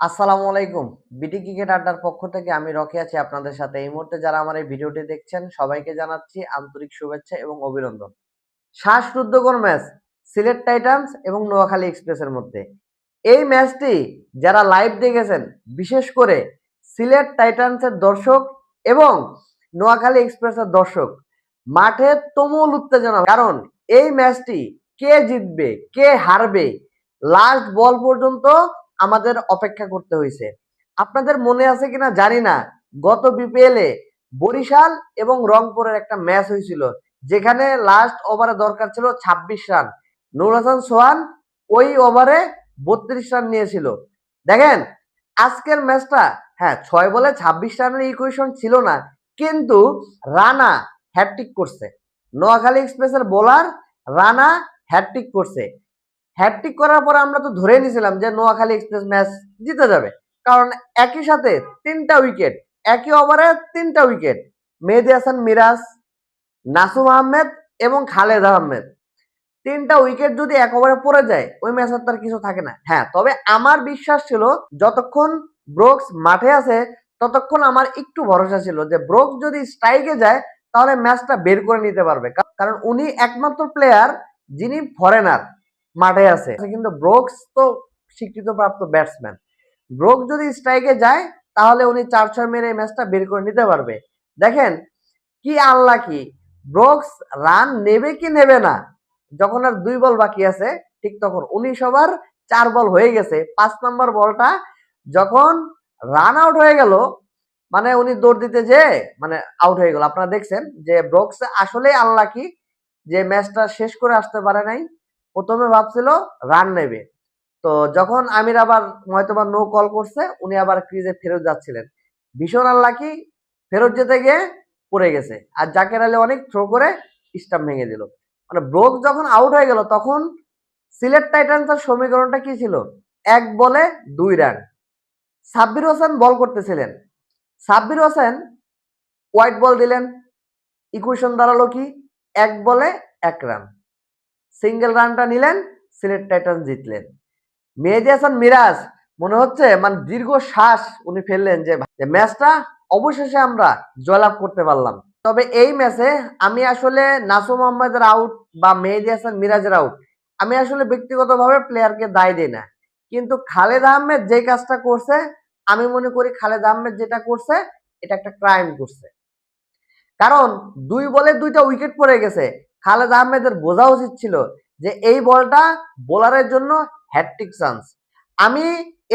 আসসালামু আলাইকুম। বিটি ক্রিকেট আড্ডার পক্ষ থেকে আমি রকি আছি আপনাদের সাথে। এই মুহূর্তে যারা আমার এই ভিডিওটি দেখছেন, সবাইকে জানাচ্ছি আন্তরিক শুভেচ্ছা এবং অভিনন্দন। শ্বাসরুদ্ধকর ম্যাচ সিলেট টাইটান্স এবং নোয়াখালী এক্সপ্রেসের মধ্যে। এই ম্যাচটি যারা লাইভ দেখেছেন, বিশেষ করে সিলেট টাইটান্সের দর্শক এবং নোয়াখালী এক্সপ্রেসের দর্শক, মাঠে তুমুল উত্তেজনা। কারণ এই ম্যাচটি কে জিতবে, কে হারবে, লাস্ট বল পর্যন্ত আমাদের অপেক্ষা করতে হয়েছে আপনাদের মনে আছে কিনা জানি না। গত বিপিএল বরিশাল এবং রংপুরের একটা ম্যাচ হয়েছিল যেখানে লাস্ট ওভারে দরকার ছিল ২৬ রান। নুর হাসান সোহান ওই ওভারে বত্রিশ রান নিয়েছিল। দেখেন, আজকের ম্যাচটা হ্যাঁ ছয় বলে ২৬ রানের ইকুয়েশন ছিল না, কিন্তু রানা হ্যাটট্রিক করছে। নোয়াখালী এক্সপ্রেসের বোলার রানা হ্যাটট্রিক করছে। হ্যাটট্রিক করার পর আমরা তো ধরে নিয়েছিলাম যে নোয়াখালী এক্সপ্রেস ম্যাচ জিতে যাবে। কারণ একই সাথে তিনটা উইকেট একই ওভারে তিনটা উইকেট মেহেদি হাসান, মিরাজ, নাসুম আহমেদ এবং খালেদ আহমেদ। তিনটা উইকেট যদি এক ওভারে পড়ে যায়, ওই ম্যাচের তার কিছু থাকে না। হ্যাঁ তবে আমার বিশ্বাস ছিল যতক্ষণ ব্রোকস মাঠে আছে, ততক্ষণ আমার একটু ভরসা ছিল যে ব্রোকস যদি স্ট্রাইকে যায়, তাহলে ম্যাচটা বের করে নিতে পারবে। কারণ উনি একমাত্র প্লেয়ার যিনি ফরেনার মাঠে আছে। কিন্তু ব্রোকস তো স্বীকৃত প্রাপ্ত ব্যাটসম্যান। ব্রোক যদি স্ট্রাইকে যায়, তাহলে উনি চার ছয় মেরে ম্যাচটা বের করে নিতে পারবে। দেখেন, কি আল্লাহ কি ব্রোকস রান নেবে কি নেবে না, যখন আর দুই বল বাকি আছে, ঠিক তখন উনিশ ওভার চার বল হয়ে গেছে। পাঁচ নম্বর বলটা যখন রান আউট হয়ে গেল মানে উনি দৌড় দিতে যে মানে আউট হয়ে গেল। আপনারা দেখছেন যে ব্রোকস আসলে আল্লাহ কি যে ম্যাচটা শেষ করে আসতে পারে নাই। প্রথমে ভাবছিল রান নেবে। তো যখন আমির আবার হয়তোবা নো কল করছে, উনি আবার ক্রিজে ফেরত যাচ্ছিলেন। ভীষণ আল্লাকি ফেরত যেতে গিয়ে পড়ে গেছে। আর জাকের আলী অনেক থ্রো করে স্টাম্প ভেঙে দিল। মানে ব্রোক যখন আউট হয়ে গেল, তখন সিলেট টাইটান্সের সমীকরণটা কি ছিল? এক বলে দুই রান সাব্বির হোসেন বল করতেছিলেন। সাব্বির হোসেন হোয়াইট বল দিলেন। ইকুয়েশন দাঁড়াল কি? এক বলে এক রান সিঙ্গেল রানটা নিলেন, সিলেট টাইটান্স জিতলেন। মেহেদি হাসান মিরাজ, মনে হচ্ছে মানে দীর্ঘ শ্বাস উনি ফেললেন যে ম্যাচটা অবশেষে আমরা জয়লাভ করতে পারলাম। তবে এই ম্যাচে আমি আসলে নাসুম আহমেদের আউট বা মেহেদি হাসান মিরাজের আউট আমি আসলে ব্যক্তিগতভাবে প্লেয়ারকে দায় দিই না। কিন্তু খালেদ আহমেদ যে কাজটা করছে, আমি মনে করি খালেদ আহমেদ যেটা করছে, এটা একটা ক্রাইম করছে। কারণ দুই বলে দুইটা উইকেট পড়ে গেছে খালেদ আহমেদের বোঝা উচিত ছিল যে এই বলটা বোলারের জন্য হ্যাট্রিক চান্স আমি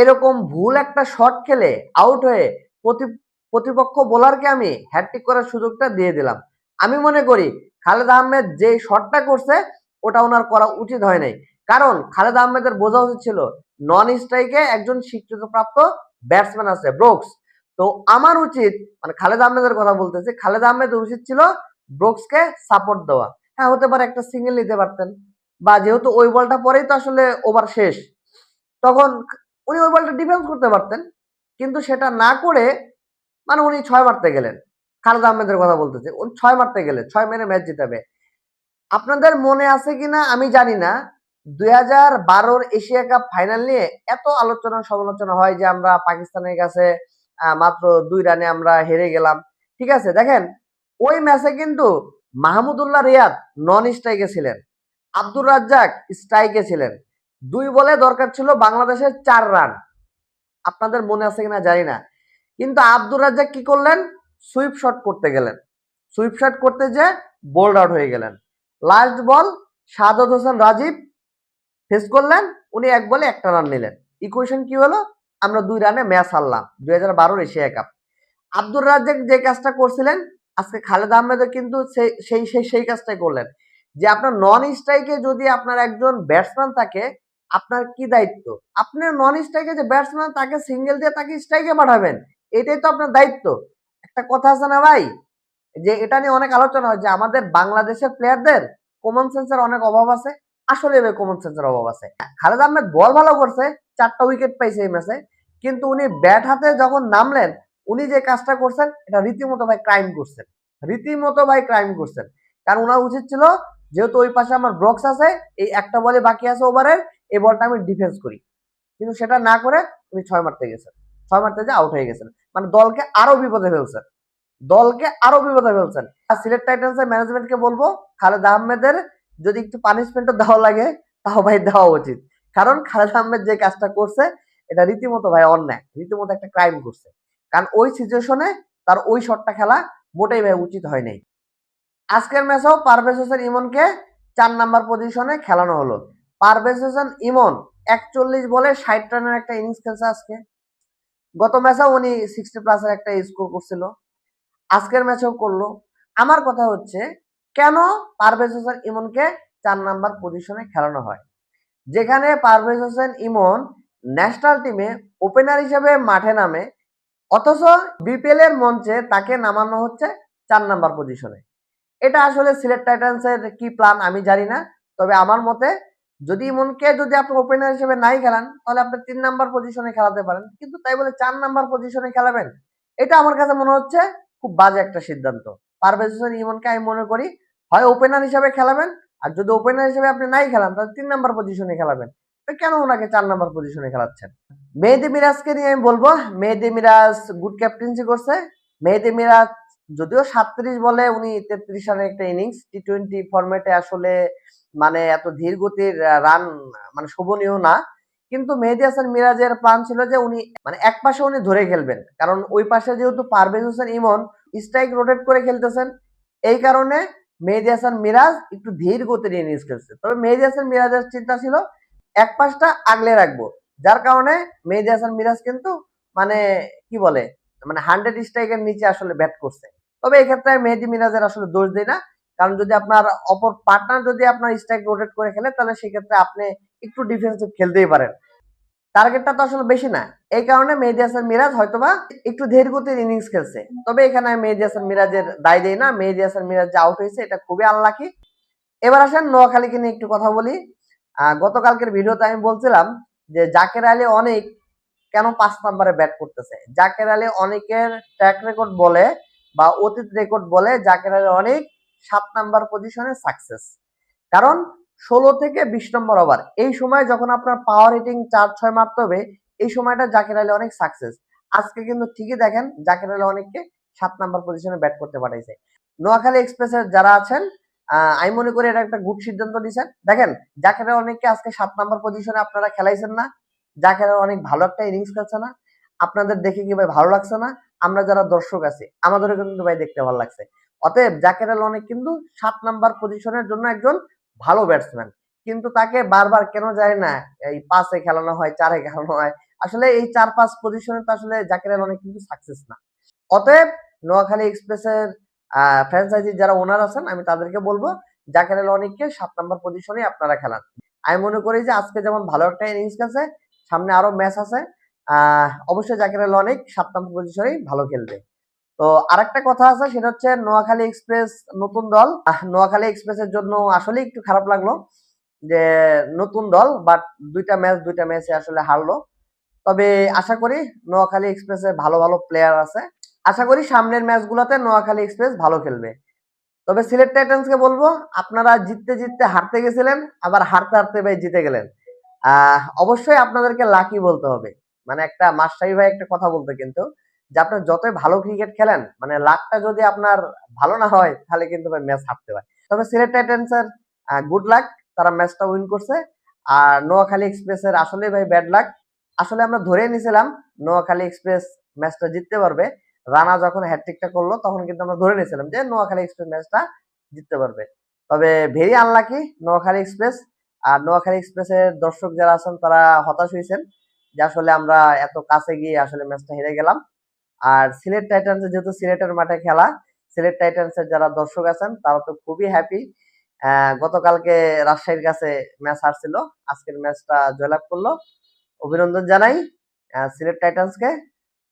এরকম ভুল একটা শট খেলে আউট হয়ে প্রতি, প্রতিপক্ষ বোলারকে আমি হ্যাট্রিক করার সুযোগটা দিয়ে দিলাম। আমি মনে করি খালেদ আহমেদ যে শটটা করছে, ওটা ওনার করা উচিত হয় নাই। কারণ খালেদ আহমেদের বোঝা উচিত ছিল নন স্ট্রাইকে একজন স্বীকৃতপ্রাপ্ত ব্যাটসম্যান আছে ব্রোকস তো আমার উচিত মানে খালেদ আহমেদের কথা বলতেছি, খালেদ আহমেদ উচিত ছিল ব্রোকসকে সাপোর্ট দেওয়া। হ্যাঁ হতে পারে একটা সিঙ্গেল নিতে পারতেন। বা যেহেতু ওই বলটা পরেই তো আসলে ওভার শেষ, তখন উনি ওই বলটা ডিফেন্স করতে পারতেন। কিন্তু সেটা না করে মানে উনি ছয় মারতে গেলেন। খালেদ আহমেদের কথা বলতেছে, উনি ছয় মারতে গেলেন, ছয় মেরে ম্যাচ জিতাবে আপনাদের মনে আছে কিনা আমি জানি না। দুই হাজার বারোর এশিয়া কাপ ফাইনাল নিয়ে এত আলোচনা সমালোচনা হয় যে আমরা পাকিস্তানের কাছে মাত্র দুই রানে আমরা হেরে গেলাম। ঠিক আছে, দেখেন, ওই ম্যাচে কিন্তু মাহমুদুল্লাহ রিয়াদ নন স্ট্রাইকে ছিলেন। আব্দুর রাজ্জাক স্ট্রাইকে ছিলেন। দুই বলে দরকার ছিল বাংলাদেশের চার রান আপনাদের মনে আছে কিনা জানি না। কিন্তু আব্দুর রাজ্জাক কি করলেন? সুইপ শট করতে গেলেন। সুইপ শট করতে যে বোল্ড আউট হয়ে গেলেন। Last ball Sadat Hossain Rajib face করলেন। উনি এক বলে একটা রান নিলেন। ইকুয়েশন কি হলো? আমরা দুই রানে ম্যাচ হারলাম। দুই হাজার বারোর এশিয়া কাপ আব্দুর রাজ্জাক যে কাজটা করছিলেন আজকে খালেদ আহমেদও কিন্তু সেই সেই সেই কাজটাই করলেন। যে আপনার নন স্ট্রাইকে যদি আপনার একজন ব্যাটসম্যান থাকে, আপনার কি দায়িত্ব? আপনি নন স্ট্রাইকে যে ব্যাটসম্যান তাকে সিঙ্গেল দিয়ে তাকে স্ট্রাইকে পাঠাবেন, এটাই তো আপনার দায়িত্ব। একটা কথা আছে না ভাই? যে এটা নিয়ে অনেক আলোচনা হয় যে আমাদের বাংলাদেশের প্লেয়ারদের কমন সেন্সের অনেক অভাব আছে। আসলে ভাই কমন সেন্সের অভাব আছে। খালেদ আহমেদ বল ভালো করছে, চারটা উইকেট পাইছে এই ম্যাচে কিন্তু উনি ব্যাট হাতে যখন নামলেন উনি যে কাজটা করছেন, এটা রীতিমতো ভাই ক্রাইম করছেন। রীতিমতো ভাই ক্রাইম করছেন। কারণ ওনার উচিত ছিল, যেহেতু ওই পাশে আমার ব্রক্স আছে, এই একটা বলে বাকি আছে ওভারের এই বলটা আমি ডিফেন্স করি। কিন্তু সেটা না করে উনি ছয় মারতে গেছেন। ছয় মারতে যে আউট হয়ে গেছেন। মানে দলকে আরও বিপদে ফেলছেন। দলকে আরও বিপদে ফেলছেন। আর সিলেট টাইটান্সের ম্যানেজমেন্টকে বলব, খালেদ আহমেদের যদি একটু পানিশমেন্টও দেওয়া লাগে, তাও ভাই দেওয়া উচিত। কারণ খালেদ আহমেদ যে কাজটা করছে, এটা রীতিমতো ভাই অন্যায়। রীতিমতো একটা ক্রাইম করছে। কারণ ওই সিচুয়েশনে তার ওই শটটা খেলা মোটেই ভাই উচিত হয় নাই। আজকের ম্যাচেও পারভেজ হোসেন ইমনকে চার নাম্বার পজিশনে খেলানো হলো। পারভেজ হোসেন ইমন একচল্লিশ বলে ষাট রানের একটা ইনিংস খেলছে আজকে। গত ম্যাচেও উনি সিক্সটি প্লাসের একটা স্কোর করছিল। আজকের ম্যাচেও করল। আমার কথা হচ্ছে, কেন পারভেজ হোসেন ইমনকে চার নাম্বার পজিশনে খেলানো হয়? যেখানে পারভেজ হোসেন ইমন ন্যাশনাল টিমে ওপেনার হিসেবে মাঠে নামে অথচ বিপিএল এর মঞ্চে তাকে নামানো হচ্ছে চার নাম্বার পজিশনে এটা আসলে সিলেট টাইটান্সের কি প্ল্যান আমি জানি না, তবে আমার মতে যদি ইমনকে যদি আপনি ওপেনার হিসেবে নাই খেলান, তাহলে আপনি তিন নাম্বার পজিশনে খেলাতে পারেন। কিন্তু তাই বলে চার নাম্বার পজিশনে খেলাবেন, এটা আমার কাছে মনে হচ্ছে খুব বাজে একটা সিদ্ধান্ত। পারভেজ হোসেন ইমনকে আমি মনে করি হয় ওপেনার হিসেবে খেলাবেন, আর যদি ওপেনার হিসেবে আপনি নাই খেলান, তাহলে তিন নাম্বার পজিশনে খেলাবেন। তো কেন ওনাকে চার নাম্বার পজিশনে খেলাচ্ছেন? মেহেদি মিরাজকে নিয়ে আমি বলব, মেহেদি মিরাজ গুড ক্যাপ্টেন্সি করছে। মেহেদি মিরাজ যদিও সাতত্রিশ বলে, উনি তেত্রিশ রানের একটা ইনিংস টি টোয়েন্টি ফরম্যাটে আসলে মানে এত ধীর গতির রান মানে শোভনীয় না। কিন্তু মেহেদি হাসান মিরাজের প্ল্যান ছিল যে উনি মানে এক পাশে উনি ধরে খেলবেন। কারণ ওই পাশে যেহেতু পারভেজ হোসেন ইমন স্ট্রাইক রোটেট করে খেলতেছেন। এই কারণে মেহেদি হাসান মিরাজ একটু ধীর গতির ইনিংস খেলছে। তবে মেহেদি হাসান মিরাজের চিন্তা ছিল এক পাশটা আগলে রাখব। যার কারণে মেহেদি হাসান মিরাজ কিন্তু মানে কি বলে মানে হান্ড্রেড স্ট্রাইকের নিচে আসলে ব্যাট করছে। তবে এই ক্ষেত্রে মেহেদি মিরাজের আসলে দোষ দেয় না। কারণ যদি আপনার অপর পার্টনার যদি আপনার স্ট্রাইক রোটেট করে খেলে, তাহলে সেক্ষেত্রে আপনি একটু ডিফেন্সিভ খেলতেই পারেন। টার্গেটটা তো আসলে বেশি না। এই কারণে মেহেদি হাসান মিরাজ হয়তোবা একটু ধীর গতির ইনিংস খেলছে। তবে এখানে মেহেদি হাসান মিরাজের দায় দেই না। মেহেদি হাসান মিরাজ যে আউট হয়েছে, এটা খুবই আনলাকি এবার আসেন নোয়াখালীকে নিয়ে একটু কথা বলি। গতকালকের ভিডিওতে আমি বলছিলাম যে জাকের আলী অনেক কেন পাঁচ নাম্বারে ব্যাট করতেছে? জাকের আলী অনেকের ট্র্যাক রেকর্ড বলে বা অতীত রেকর্ড বলে জাকের আলী অনেক সাত নাম্বার পজিশনে সাকসেস কারণ ষোলো থেকে বিশ নম্বর ওভার এই সময় যখন আপনার পাওয়ার হিটিং চার, ছয় মারতে হবে, এই সময়টা জাকের আলী অনেক সাকসেস আজকে কিন্তু ঠিকই দেখেন, জাকির আলী অনেককে সাত নাম্বার পজিশনে ব্যাট করতে পাঠাইছে। নোয়াখালী এক্সপ্রেসের যারা আছেন আমি মনে করি এটা একটা গুড সিদ্ধান্ত নিয়েছেন দেখেন, জাকির আলী অনেককে আজকে সাত নাম্বার পজিশনে আপনারা খেলাইছেন না। জাকির অনেক ভালো একটা ইনিংস খেলছে না। আপনাদের দেখে কি ভাই ভালো লাগছে না? আমরা যারা দর্শক আছি, আমাদেরও কিন্তু ভাই দেখতে ভালো লাগছে। অতএব জাকের আলী অনেক কিন্তু সাত নাম্বার পজিশনের জন্য একজন ভালো ব্যাটসম্যান কিন্তু তাকে বারবার কেন যায় না? এই পাঁচে খেলানো হয়, চারে খেলানো হয়। আসলে এই চার পাঁচ পজিশনে তো আসলে জাকের আলী অনেক কিন্তু সাকসেস না। অতএব নোয়াখালী এক্সপ্রেসের ফ্র্যাঞ্চাইজি যারা ওনার আছেন, আমি তাদেরকে বলব জাকের আলী অনেককে সাত নম্বর পজিশনে আপনারা খেলান। আমি মনে করি যে আজকে যেমন ভালো একটা ইনিংস আছে সামনে আরও ম্যাচ আছে অবশ্যই জাকের আলী অনেক সাত নম্বর পজিশনেই ভালো খেলবে। তো আরেকটা কথা আছে, সেটা হচ্ছে নোয়াখালী এক্সপ্রেস নতুন দল। নোয়াখালী এক্সপ্রেসের জন্য আসলে একটু খারাপ লাগল যে নতুন দল বাট দুইটা ম্যাচ দুইটা ম্যাচে আসলে হারলো। তবে আশা করি নোয়াখালী এক্সপ্রেসে ভালো ভালো প্লেয়ার আছে। আশা করি সামনের ম্যাচগুলোতে নোয়াখালী এক্সপ্রেস ভালো খেলবে। তবে সিলেট টাইটান্সকে বলব, আপনারা জিততে জিততে হারতে গেছিলেন, আবার হারতে হারতে ভাই জিতে গেলেন। অবশ্যই আপনাদেরকে লাকি বলতে হবে। মানে একটা মাস্টারি ভাই একটা কথা বলতে কিন্তু, যে আপনি যতই ভালো ক্রিকেট খেলেন মানে লাকটা যদি আপনার ভালো না হয়, তাহলে কিন্তু ভাই ম্যাচ হারতে হয়। তবে সিলেট টাইটান্সের গুড লাক তারা ম্যাচটা উইন করছে। আর নোয়াখালী এক্সপ্রেসের আসলে ভাই ব্যাড লাক আসলে আমরা ধরে নিয়েছিলাম নোয়াখালী এক্সপ্রেস ম্যাচটা জিততে পারবে। রানা যখন হ্যাট্রিকটা করল, তখন কিন্তু আমরা ধরে নিয়েছিলাম যে নোয়াখালী এক্সপ্রেস ম্যাচটা জিততে পারবে। তবে ভেরি আনলাকি নোয়াখালী এক্সপ্রেস আর নোয়াখালী এক্সপ্রেসের দর্শক যারা আছেন, তারা হতাশ হয়েছেন যে আসলে আমরা এত কাছে গিয়ে আসলে ম্যাচটা হেরে গেলাম। আর সিলেট টাইটান্স যেহেতু সিলেটের মাঠে খেলা, সিলেট টাইটান্সের যারা দর্শক আছেন, তারা তো খুবই হ্যাপি গতকালকে রাজশাহীর কাছে ম্যাচ হারছিল। আজকের ম্যাচটা জয়লাভ করল। অভিনন্দন জানাই সিলেট টাইটান্সকে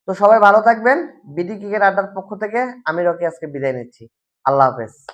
তো সবাই ভালো থাকবেন, বিডি ক্রিকেট আড্ডার পক্ষ থেকে আমি রকি আজকে বিদায় নিচ্ছি। আল্লাহ হাফেজ।